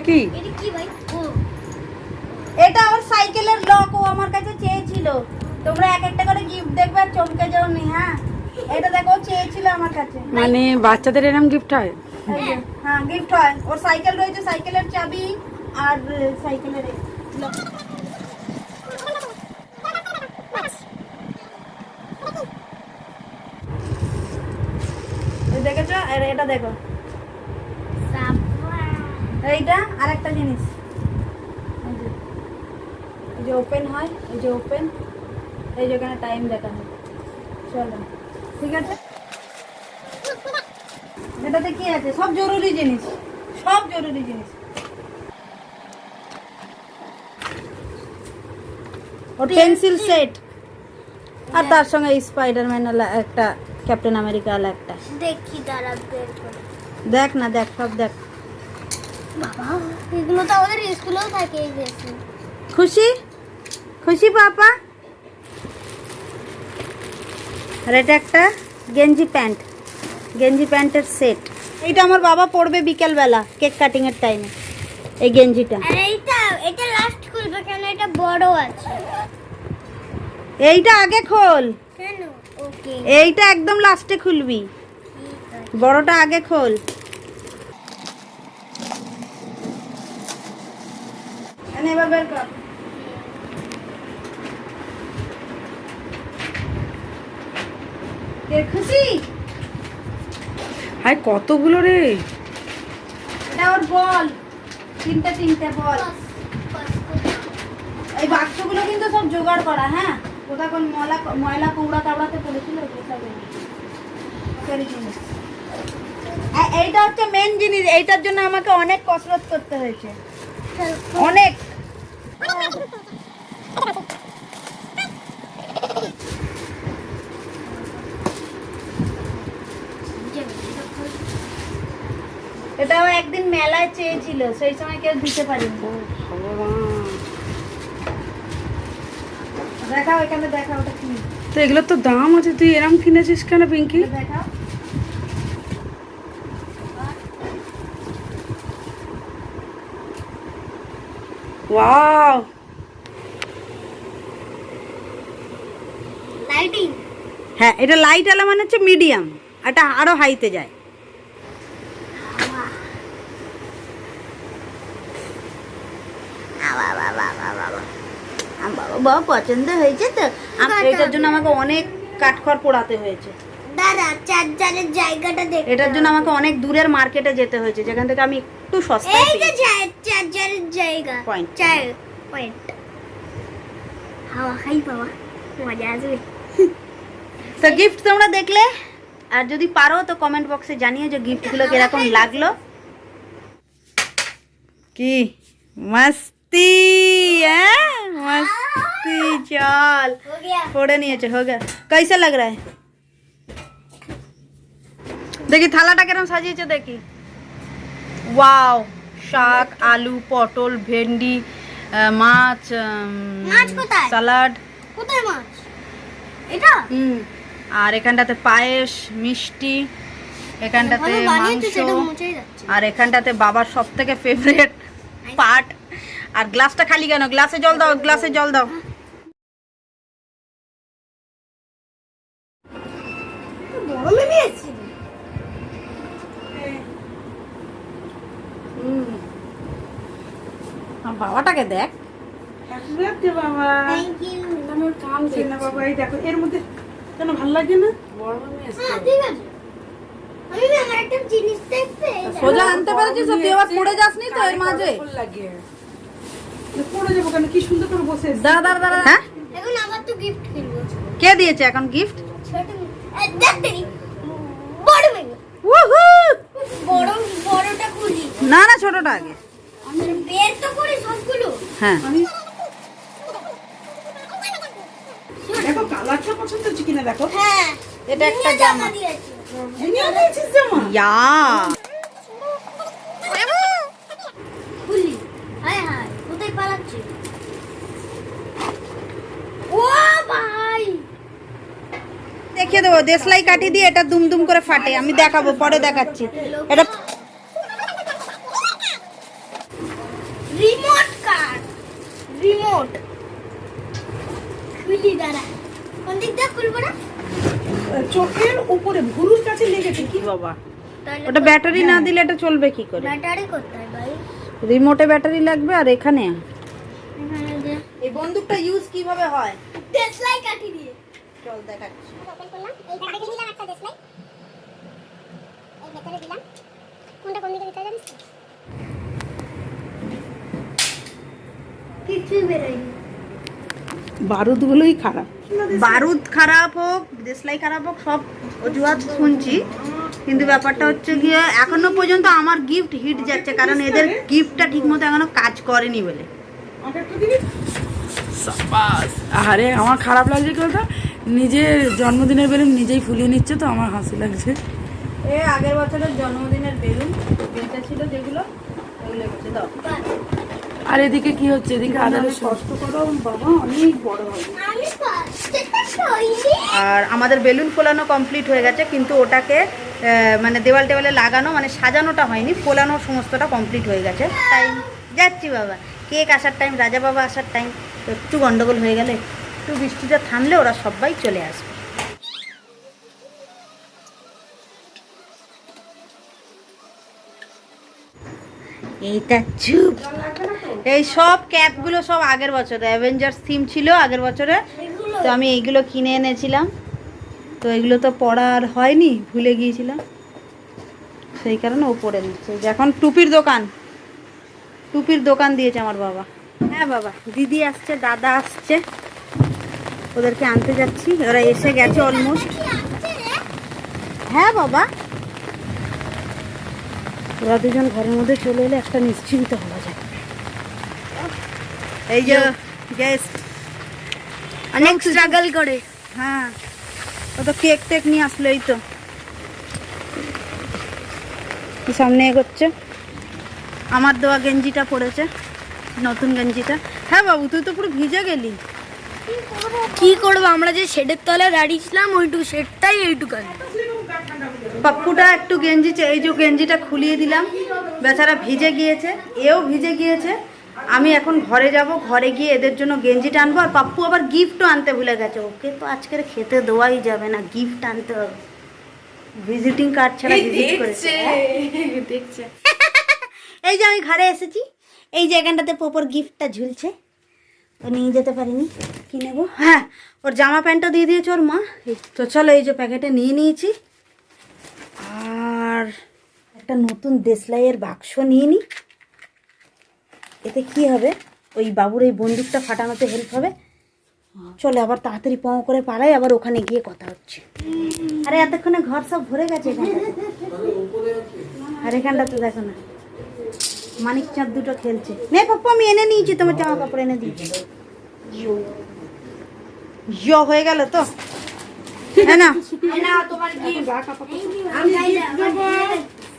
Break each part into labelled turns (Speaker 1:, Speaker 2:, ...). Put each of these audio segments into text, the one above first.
Speaker 1: কি?
Speaker 2: এটা কি
Speaker 3: ভাই? ও।
Speaker 1: এটা ওর সাইকেলের লক ও আমার কাছে চেয়েছিল। তোমরা এক একটা করে গিফট দেখবে আর চমকে যাও নি হ্যাঁ? এটা দেখো ও চেয়েছিল আমার কাছে।
Speaker 2: মানে বাচ্চাদের এরম গিফট হয়?
Speaker 1: হ্যাঁ গিফট হয়। ওর সাইকেল রয়েছে সাইকেলের চাবি আর সাইকেলের এ, lock। এই দেখেছ আর এটা দেখো
Speaker 3: সাবা
Speaker 1: এইটা আর একটা জিনিস। এই যে- ওপেন হয় এই যে ওপেন এই যে এখানে টাইম দেখানো। চলো ঠিক আছে? এটাতে কি আছে? সব জরুরি জিনিস সব জরুরি জিনিস। ও পেন্সিল সেট আর তার সঙ্গে স্পাইডারম্যান একটা ক্যাপ্টেন আমেরিকা একটা।
Speaker 3: দেখি
Speaker 1: দেখ না দেখ সব দেখ।
Speaker 3: বাবা এগুলো তো আমাদের স্কুলেও থাকে এই বেশি
Speaker 1: খুশি? খুশি পাপা? আর এটা একটা গেঞ্জি প্যান্ট। গেঞ্জি প্যান্টের সেট। এইটা আমার বাবা পরবে বিকেলবেলা কেক কাটিং এর টাইমে এই গেঞ্জিটা।
Speaker 3: আর এইটা এটা লাস্ট খুলবে কেন? এটা বড় আছে।
Speaker 1: এইটা আগে খোল।
Speaker 3: কেন? ওকে
Speaker 1: এইটা একদম লাস্টে খুলবি। বড়টা আগে খোল। এনে এবার বের কর। খুশি?
Speaker 2: হাই কতগুলো রে?
Speaker 1: এটা ওর বল। তিনটে তিনটে বল। এই বাক্সগুলো কিন্তু সব জোগাড় করা হ্যাঁ? কোথাও কোন ময়লা ময়লা কুমড়া কাবড়াতে পড়েছিল? এইটা হচ্ছে মেন জিনিস। এইটার জন্য আমাকে অনেক কসরত করতে হয়েছে। অনেক। এটাও একদিন মেলায় চেয়েছিল সেই সময় কেউ দিতে পারিনি। দেখাও এখানে দেখাও ওটা কি।
Speaker 2: তো এগুলোর তো দাম আছে তুই এরম কিনেছিস কেন পিঙ্কি?
Speaker 1: দেখাও।
Speaker 2: ওয়াও!
Speaker 3: লাইটিং
Speaker 1: হ্যাঁ এটা লাইট আলা মানে হচ্ছে মিডিয়াম এটা আরও হাইতে যায়। বাবা পছন্দ হয়েছে তো? আম- এটার জন্য আমাকে অনেক কাঠখড় পোড়াতে হয়েছে।
Speaker 3: দাদা চার্জারের জায়গাটা দেখ
Speaker 1: এটার জন্য আমাকে অনেক দূরের মার্কেটে যেতে হয়েছে যেখান থেকে আমি একটু সস্তায়
Speaker 3: এই যে। চার্জারের জায়গা।
Speaker 1: Point.
Speaker 3: চার পয়েন্ট হাওয়া খাই বাবা। মজা আসবে।
Speaker 1: তো গিফট তোমরা দেখলে আর যদি পারো তো কমেন্ট বক্সে জানিও যে গিফটগুলো কিরকম লাগলো কি মস্তি হ্যাঁ মস্তি চল
Speaker 3: हो गया
Speaker 1: फोड़े नहीं अच्छे हो गया कैसा लग रहा है দেখি থালাটা কেরম সাজিয়েছে দেখি ওয়াও শাক আলু পটল ভেন্ডি আহ, মাছ
Speaker 3: মাছ কোথায়?
Speaker 1: সালাড
Speaker 3: কোথায় মাছ এটা
Speaker 1: হুম আর এখানটাতে পায়েস মিষ্টি এখানটাতে মাংস আর এখানটাতে বাবার সব থেকে ফেভারিট পাট। আর গ্লাসটা খালি কেন? গ্লাসে জল দাও গ্লাসে জল দাও। বাবাটাকে দেখ।
Speaker 2: বাবা। দেখো এর মধ্যে কেন ভালো লাগে না?
Speaker 1: সোজা আনতে পেরেছিস তো তুই আবার পড়ে যাসনি তো এর মাঝে।
Speaker 2: পড়ে যাব কেন? কি সুন্দর করে বসে
Speaker 1: দাঁড়া দাঁড়া দাঁড়া। হ্যাঁ?
Speaker 3: এখন আবার তো গিফট কিনবো।
Speaker 1: কে দিয়েছে এখন গিফট
Speaker 3: ছোট নি। বড় বড়টা খুলি।
Speaker 1: না না ছোটটা আগে।
Speaker 3: বের তো করি সবগুলো।
Speaker 1: হ্যাঁ।
Speaker 2: পছন্দ হচ্ছে কিনা দেখো?
Speaker 3: হ্যাঁ
Speaker 1: এটা একটা জামা।
Speaker 2: দুনিয়া জামা?
Speaker 1: ইয়া। দেখিয়ে দেবো দেশলাই কাটি দিয়ে এটা দুম দুম করে ফাটে আমি দেখাবো পরে দেখাচ্ছি। এটা
Speaker 2: বাবা।
Speaker 1: ওটা ব্যাটারি না দিলে এটা চলবে কি করে?
Speaker 3: ব্যাটারি করতে হয় ভাই?
Speaker 1: রিমোটে ব্যাটারি লাগবে আর এখানে।
Speaker 3: এখানে
Speaker 1: এই বন্দুকটা ইউজ কীভাবে হয়?
Speaker 3: দেশলাই কাঠি দিয়ে।
Speaker 1: চল দেখাচ্ছি
Speaker 3: ওপেন করলাম। এই ব্যাটারি দিলাম একটা দেশলাই এই ভেতরে দিলাম। কোনটা কোন দিকে দিতে জানিস কিছুই বেরোয়নি।
Speaker 2: বারুদগুলোই খারাপ।
Speaker 1: বারুদ খারাপ হোক দেশলাই খারাপ হোক সব অজুহাত শুনছি। কিন্তু ব্যাপারটা হচ্ছে গিয়ে এখনও পর্যন্ত আমার গিফট হিট যাচ্ছে কারণ এদের গিফটটা ঠিকমতো এখনও কাজ করেনি বলে।
Speaker 2: আরে আমার খারাপ লাগছে কি বলতো? নিজের জন্মদিনের বেলুন নিজেই ফুলিয়ে নিচ্ছে তো আমার হাসি লাগছে।
Speaker 1: এ আগের বছরের জন্মদিনের বেলুন বেলটা ছিল যেগুলো ওগুলো হচ্ছে দাও।
Speaker 2: আর এদিকে কি হচ্ছে? এদিকে আদারে কষ্ট করো বাবা অনেক বড়
Speaker 1: আর আমাদের বেলুন ফোলানো কমপ্লিট হয়ে গেছে কিন্তু ওটাকে মানে দেওয়াল টেওয়ালে লাগানো মানে সাজানোটা হয়নি ফোলানো সমস্তটা কমপ্লিট হয়ে গেছে। তাই যাচ্ছি বাবা। কেক আসার টাইম রাজা বাবা আসার টাইম তো একটু গন্ডগোল হয়ে গেলে একটু বৃষ্টিটা থামলে ওরা সবাই চলে আসবে। এইটা চুপ। এই সব ক্যাপগুলো সব আগের বছরে। অ্যাভেঞ্জার্স থিম ছিল আগের বছরে। তো আমি এইগুলো কিনে এনেছিলাম। তো এগুলো তো পড়া আর হয়নি, ভুলে গিয়েছিলাম। সেই কারণে ও পড়ে নিচ্ছে যে এখন টুপির দোকান। টুপির দোকান দিয়েছে আমার বাবা। হ্যাঁ বাবা, দিদি আসছে, দাদা আসছে। ওদেরকে আনতে যাচ্ছি। ওরা এসে গেছে অলমোস্ট হ্যাঁ বাবা। ওরা দুজন ঘরের মধ্যে চলে এলে একটা নিশ্চিন্ত হওয়া যায়। এই যে গেস্ট
Speaker 3: অনেক স্ট্রাগল করে।
Speaker 1: হ্যাঁ। ও তো কেক টেক নিয়ে আসলো এই তো। সামনে এগোচ্ছে? আমার দেওয়া গেঞ্জিটা পড়েছে নতুন গেঞ্জিটা। হ্যাঁ বাবু তুই তো পুরো ভিজে গেলি।
Speaker 3: কি করব? আমরা যে শেডের তলায় দাঁড়িয়েছিলাম ওইটুকু শেডটাই এইটুকান।
Speaker 1: পাপ্পুটা একটু গেঞ্জি এই যে গেঞ্জিটা খুলিয়ে দিলাম। বেচারা ভিজে গিয়েছে এও ভিজে গিয়েছে। আমি এখন ঘরে যাব ঘরে গিয়ে এদের জন্য গেঞ্জিটা আনব। আর পাপ্পু আবার গিফটও আনতে ভুলে গেছে। ওকে তো আজকের খেতে দেওয়াই যাবে না গিফট আনতে হবে। ভিজিটিং কার্ড ছাড়া ভিজিট করেছে।
Speaker 2: দেখছে।
Speaker 1: এই যে আমি ঘরে এসেছি। এই জায়গাটাতে পোপর গিফটটা ঝুলছে। ও নিয়ে যেতে পারিনি কি নেব? হ্যাঁ ওর জামা প্যান্টটা দিয়ে দিয়েছে ওর মা। তো চলো এই যে প্যাকেটে নিয়ে নিয়েছি। আর একটা নতুন দেশলাইয়ের বাক্স নিয়ে নিই এতে কি হবে? ওই বাবুর এই বন্দুকটা ফাটানোতে হেল্প হবে। চলে আবার তাড়াতাড়ি পঁ করে পালাই আবার ওখানে গিয়ে কথা হচ্ছে। আরে এতক্ষণে ঘর সব ভরে গেছে আর এখানটা তো দেখো না। মানিক চাঁদ দুটো খেলছে। নে পাপ্পা, আমি এনে নিয়েছি, তোমার জামা কাপড় এনে দিয়েছি। হয়ে গেল তো? না।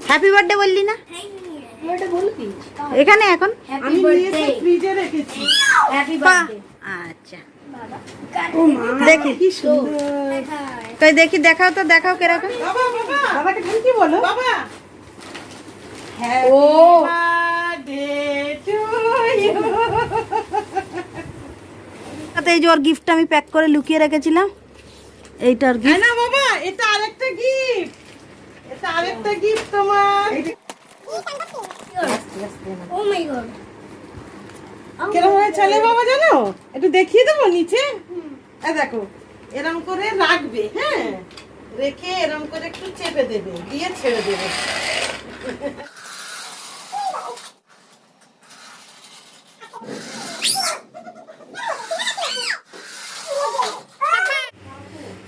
Speaker 1: হ্যাপি বার্থডে বললি না? এখানে এখন?
Speaker 2: আমি ফ্রিজে রেখেছি।
Speaker 1: পা- আচ্ছা। দেখি। তাই দেখি দেখাও তো দেখাও কেরকম।
Speaker 2: বাবা বাবা। তুমি কি বলো? বাবা।
Speaker 1: ও। এই যে ওর গিফটটা আমি প্যাক করে লুকিয়ে রেখেছিলাম। এইটার গিফট
Speaker 2: না বাবা এটা আরেকটা গিফট এটা আরেকটা গিফট তোমার।
Speaker 3: ও মাই গড
Speaker 2: কেরম হয়ে চলে বাবা জানো? একটু দেখিয়ে দেবো নিচে? এই দেখো এরম করে রাখবে হ্যাঁ? রেখে এরম করে একটু চেপে দেবে দিয়ে ছেড়ে দেবে।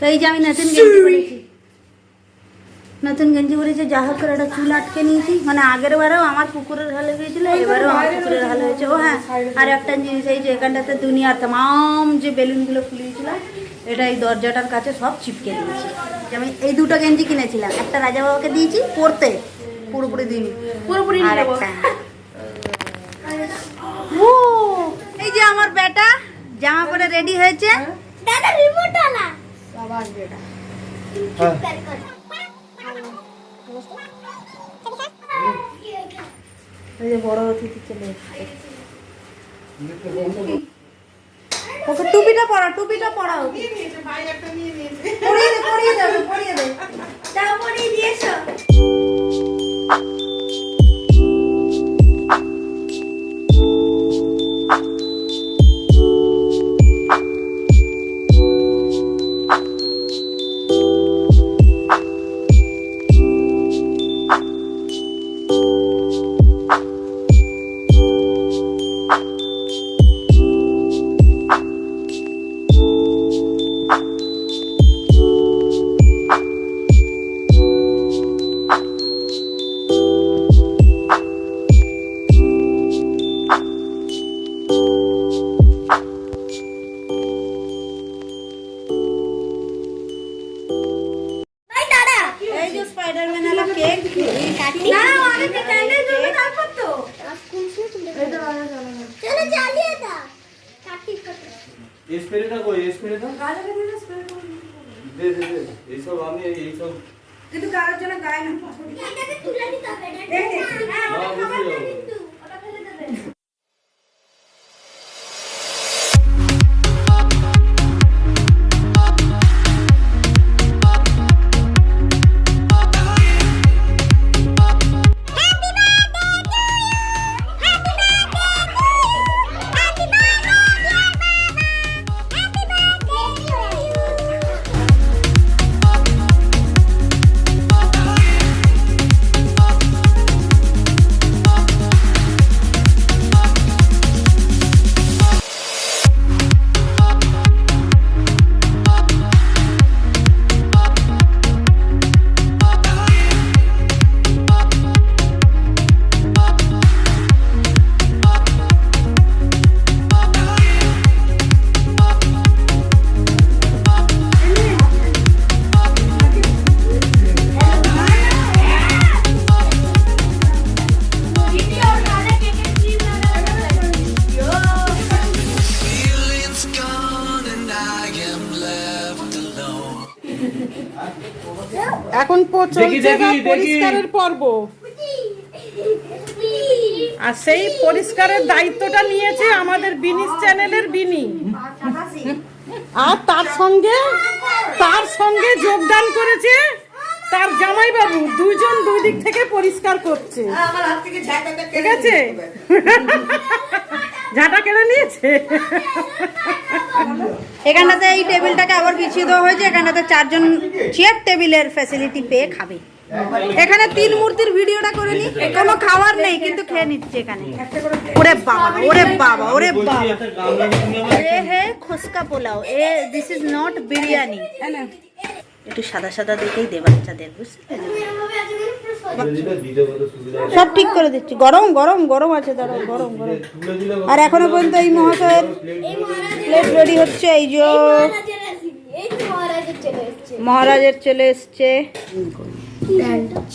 Speaker 1: তো এই যে আমি নতুন গেঞ্জি পরেছি। নতুন গেঞ্জি পরেছি যা হোক করে একটা চুল আটকে নিয়েছি। মানে আগের বারেও আমার কুকুরের হাল হয়েছিল এবারেও আমার কুকুরের হাল হয়েছে। ও হ্যাঁ আর একটা জিনিস এই যে এখানটাতে দুনিয়ার তাম যে বেলুনগুলো ফুলিয়েছিলাম এটা এই দরজাটার কাছে সব চিপকে দিয়েছি। যে আমি এই দুটো গেঞ্জি কিনেছিলাম একটা রাজা বাবাকে দিয়েছি পরতে পুরোপুরি দিইনি। পুরোপুরি ও এই যে আমার বেটা জামা পরে রেডি হয়েছে।
Speaker 3: দাদা রিমোট আলা।
Speaker 1: হ্যাঁ। বড় অতিথি চলে ওকে টুপিটা পরা টুপিটা
Speaker 2: পরাও
Speaker 1: পরিয়ে দে পরিয়ে দাও পরিয়ে দে। তা পরিয়ে দিয়েছ
Speaker 4: স্প্রেটা কই স্প্রেটা দে দে দে এইসব আমি এইসব
Speaker 1: কিন্তু কারোর জন্য গায়ে না
Speaker 3: এটাকে তুলে দিতে হবে
Speaker 1: এই যে,
Speaker 3: হ্যাঁ
Speaker 4: না
Speaker 3: ওটা
Speaker 2: এখন। পরিষ্কারের পর্ব। আর সেই পরিষ্কারের দায়িত্বটা নিয়েছে আমাদের বিনিস চ্যানেলের বিনি। আর তার সঙ্গে তার সঙ্গে যোগদান করেছে তার জামাইবাবু। দুইজন দুই দিক থেকে পরিষ্কার করছে। ঠিক আছে? ঝাঁটা কেড়ে নিয়েছে?
Speaker 1: এখানটাতে এই টেবিলটাকে আবার বিছিয়ে দেওয়া হয়েছে এখানটাতে চারজন চেয়ার টেবিলের ফ্যাসিলিটি পেয়ে খাবে। এখানে তিন মূর্তির ভিডিওটা করে নি কোনো খাবার নেই কিন্তু খেয়ে নিচ্ছে এখানে। ওরে বাবা ওরে বাবা ওরে বাবা। এ হে খুসকা পোলাও এ দিস ইজ নট বিরিয়ানি একটু সাদা সাদা দেখেই দে বাচ্চাদের বুঝলে। সব ঠিক করে দিচ্ছি। গরম গরম গরম আছে দাঁড়াও গরম গরম। আর এখনও পর্যন্ত এই মহাশয়ের প্লেট রেডি হচ্ছে এই যে
Speaker 3: মহারাজের চলে এসছে।
Speaker 1: মহারাজের চলে এসছে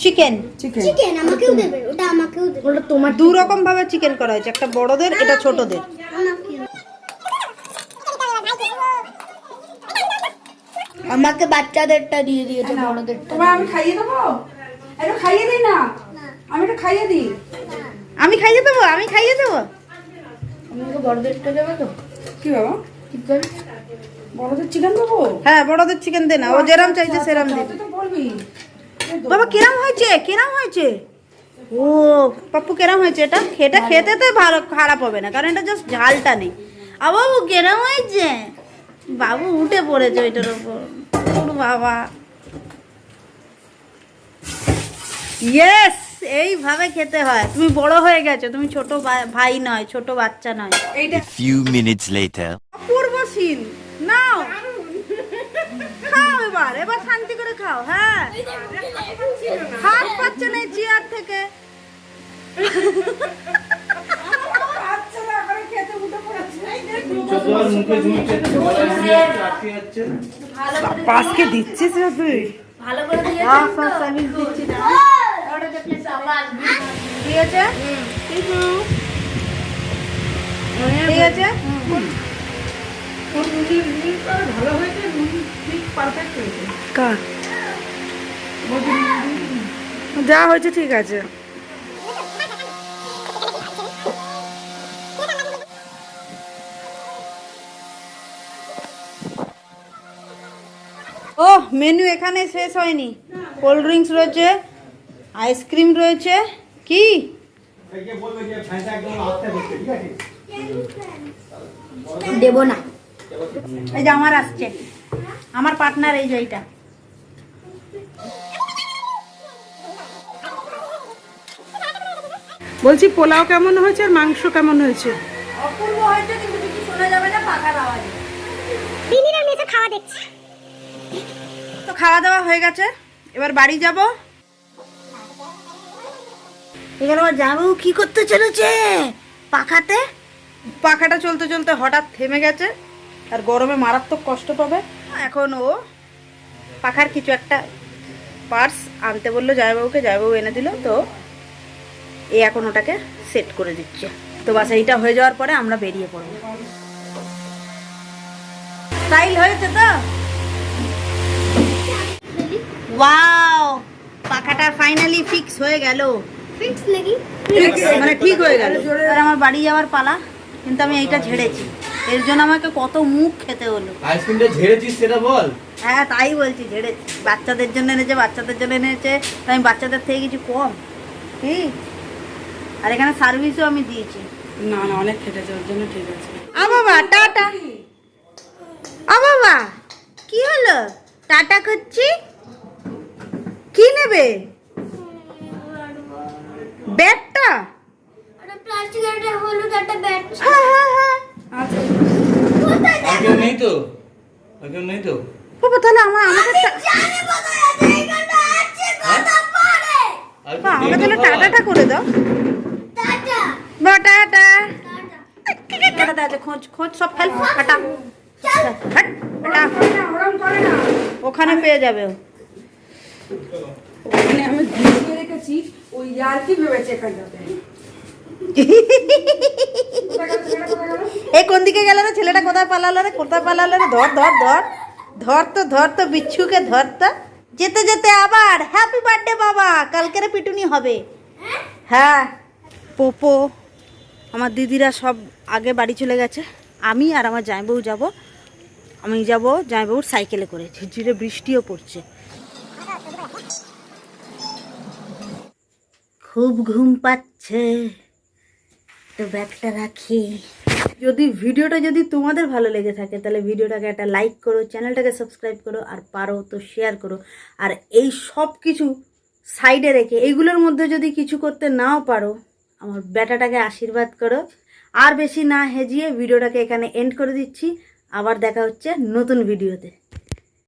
Speaker 1: চিকেন
Speaker 3: চিকেন আমাকেও দেবে ওটা আমাকেও দেবে। ওটা তোমার
Speaker 1: দু রকম ভাবে চিকেন করা হয়েছে একটা বড়দের এটা ছোটদের।
Speaker 3: আমাকে বাচ্চাদেরটা দিয়ে দিয়েছে বড়দেরটা
Speaker 5: তোমার আমি খাইয়ে দেবো? একটু খাইয়ে দিই না? আমি একটু খাইয়ে দিই।
Speaker 1: আমি খাইয়ে দেবো? আমি খাইয়ে দেবো?
Speaker 5: আমাকে বড়দেরটা দেবে তো। কি বাবা? চিকেন বড়দের চিকেন দেবো?
Speaker 1: হ্যাঁ বড়দের চিকেন দে না। ও যেরাম চাইছে সেরাম দে
Speaker 5: বলবি।
Speaker 1: বাবা কিরাম হয়েছে? কিরাম হয়েছে? ও পাপ্পু কিরাম হয়েছে এটা? খেতে খেতে তো ভালো খারাপ হবে না কারণ এটা জাস্ট ঝালটা নেই। আ বাবু কিরাম হয়েছে? বাবু উঠে পড়েছে ওইটার উপর। ওর বাবা। ইয়েস এইভাবে খেতে হয়। তুমি বড় হয়ে গেছো তুমি ছোট ভাই নয় ছোট বাচ্চা নয়।
Speaker 6: A few minutes later.
Speaker 1: অপূর্ব সিন নাও। খাও এবার এবার শান্তি করে খাও হ্যাঁ। হাত পাচ্ছে না চেয়ার থেকে
Speaker 5: বাচ্চারা এখন খেতে উঠে পড়েছে
Speaker 4: চোদ্দবার মুখে ঝুলছে গলায় ঝুলে যাচ্ছে, আটকে যাচ্ছে
Speaker 2: পাঁচকে দিচ্ছিস না তুই?
Speaker 3: ভালো করে
Speaker 1: সার্ভিস দিচ্ছি না ঠিক আছে ঠিক আছে
Speaker 5: ভালো হয়েছে পারফেক্ট হয়েছে যা হয়েছে ঠিক আছে।
Speaker 1: ও মেনু এখানে শেষ হয়নি। কোল্ড ড্রিঙ্কস রয়েছে আইসক্রিম রয়েছে কি? দেব না। এই যে আমার আসছে। আমার পার্টনার এই যে এইটা।
Speaker 5: বলছি পোলাও কেমন হয়েছে আর মাংস কেমন হয়েছে?
Speaker 1: অপূর্ব হয়েছে কিন্তু কিছু শোনা যাবে না পাখার আওয়াজে।
Speaker 3: বিনির মেসে খাওয়া দেখছি।
Speaker 1: তো খাওয়া দাওয়া হয়ে গেছে। এবার বাড়ি যাব। এখানে আবার যাব কি করতে চলেছে? পাখাতে? পাখাটা চলতে চলতে হঠাৎ থেমে গেছে। আর গরমে মারাত্মক কষ্ট পাবে। এখন ও পাখার কিছু একটা পার্স আনতে বলল জয়বাবুকে জয়বাবু এনে দিল তো এ এখন ওটাকে সেট করে দিচ্ছে। তো বাস এইটা হয়ে যাওয়ার পরে আমরা বেরিয়ে পড়ব। স্টাইল হয়েছে তো? ওয়াও পাখাটা ফাইনালি ফিক্স হয়ে গেল।
Speaker 3: ফিক্স লাগি
Speaker 1: মানে ঠিক হয়ে গেল। আর আমার বাড়ি যাওয়ার পালা কিন্তু আমি এইটা ঝেড়েছি। এর জন্য আমাকে কত মুখ খেতে হলো।
Speaker 4: আইসক্রিমটা ঝেড়েছিস সেটা বল।
Speaker 1: হ্যাঁ তাই বলছি ঝেড়েছি। বাচ্চাদের জন্য এনেছে বাচ্চাদের জন্য এনেছে তো আমি বাচ্চাদের থেকে কিছু কম। কি? আর এখানে সার্ভিসও আমি দিয়েছি।
Speaker 5: না না অনেক খেটেছে ওর জন্য ঠিক আছে।
Speaker 1: আ বাবা টাটা। আ বাবা কি হলো? টাটা করছি? কি নেবে? ব্যাগটা? হ্যাঁ হ্যাঁ হ্যাঁ। টাটাটা করে দাও।
Speaker 3: টাটা।
Speaker 1: খোঁজ খোঁজ সব ফেল কাটা।
Speaker 5: করে না
Speaker 1: ওখানে পেয়ে যাবে ও।
Speaker 5: ওখানে আমি ঘুরিয়ে রেখেছি, ওই আর ভেবেছে এখানটাতে?
Speaker 1: এই কোন দিকে গেল রে? ছেলেটা কোথায় পালালো রে? কোথায় পালালো রে? ধর ধর ধর। ধর তো ধর তো, বিচ্ছুকে ধর তো। যেতে যেতে আবার। হ্যাপি বার্থডে বাবা। কালকের পিটুনি হবে। হ্যাঁ। পোপো, আমার দিদিরা সব আগে বাড়ি চলে গেছে। আমি আর আমার জামাইবাবু যাব। আমি যাব জামাইবাবুর সাইকেলে করে। ঝিরঝিরে বৃষ্টিও পড়ছে। খুব ঘুম পাচ্ছে। তো ব্যাগটা রাখি। যদি ভিডিওটা যদি তোমাদের ভালো লেগে থাকে, তাহলে ভিডিওটাকে একটা লাইক করো, চ্যানেলটাকে সাবস্ক্রাইব করো, আর পারো তো শেয়ার করো। আর এই সব কিছু সাইডে রেখে এইগুলোর মধ্যে যদি কিছু করতে নাও পারো, আমার বেটাটাকে আশীর্বাদ করো। আর বেশি না হেজিয়ে ভিডিওটাকে এখানে এন্ড করে দিচ্ছি। আবার দেখা হচ্ছে নতুন ভিডিওতে।